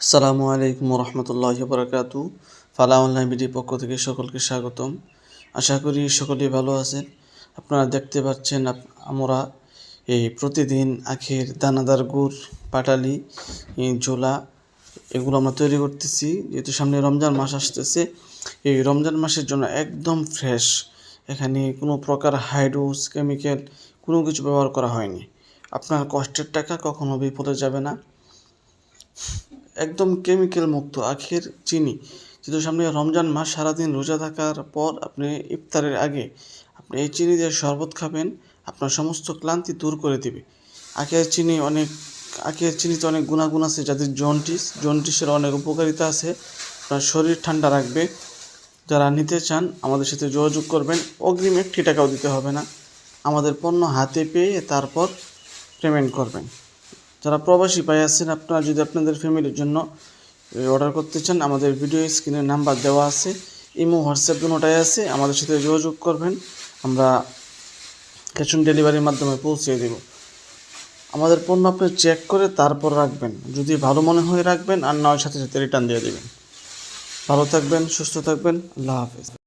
আসসালামু আলাইকুম রহমতুল্লাহ বরকাতু ফালা অনলাইন বিডির পক্ষ থেকে সকলকে স্বাগতম। আশা করি সকলেই ভালো আছেন। আপনারা দেখতে পাচ্ছেন আমরা এই প্রতিদিন আখের, দানাদার, গুড়, পাটালি ঝোলা এগুলো আমরা তৈরি করতেছি। যেহেতু সামনে রমজান মাস আসতেছে, এই রমজান মাসের জন্য একদম ফ্রেশ এখানে কোনো প্রকার হাইড্রোস কেমিক্যাল কোনো কিছু ব্যবহার করা হয়নি। আপনার কষ্টের টাকা কখনো বিপদে যাবে না। একদম কেমিক্যাল মুক্ত, আখের চিনি। যেহেতু সামনে রমজান মাস, সারাদিন রোজা থাকার পর আপনি ইফতারের আগে আপনি এই চিনি দিয়ে শরবত খাবেন, আপনার সমস্ত ক্লান্তি দূর করে দিবে। আখের চিনি অনেক, আখের চিনিতে অনেক গুণাগুণ আছে, যাদের জন্টিস জন্ডিসের অনেক উপকারিতা আছে। আপনার শরীর ঠান্ডা রাখবে। যারা নিতে চান, আমাদের সাথে যোগাযোগ করবেন। অগ্রিম একটি টাকাও দিতে হবে না। আমাদের পণ্য হাতে পেয়ে তারপর পেমেন্ট করবেন। যারা প্রবাসী ভাই আছেন, আপনারা যদি আপনাদের ফ্যামিলির জন্য অর্ডার করতে চান, আমাদের ভিডিও স্ক্রিনে নাম্বার দেওয়া আছে, ইমো, হোয়াটসঅ্যাপ দুটোটাই আছে, আমাদের সাথে যোগাযোগ করবেন, আমরা ক্যাশ অন ডেলিভারির মাধ্যমে পৌঁছে দেব। আমাদের পণ্য আপনি চেক করে তারপর রাখবেন। যদি ভালো মনে হয় রাখবেন, আর নয় সাথে সাথে রিটার্ন দিয়ে দেবেন। ভালো থাকবেন, সুস্থ থাকবেন, আল্লাহ হাফেজ।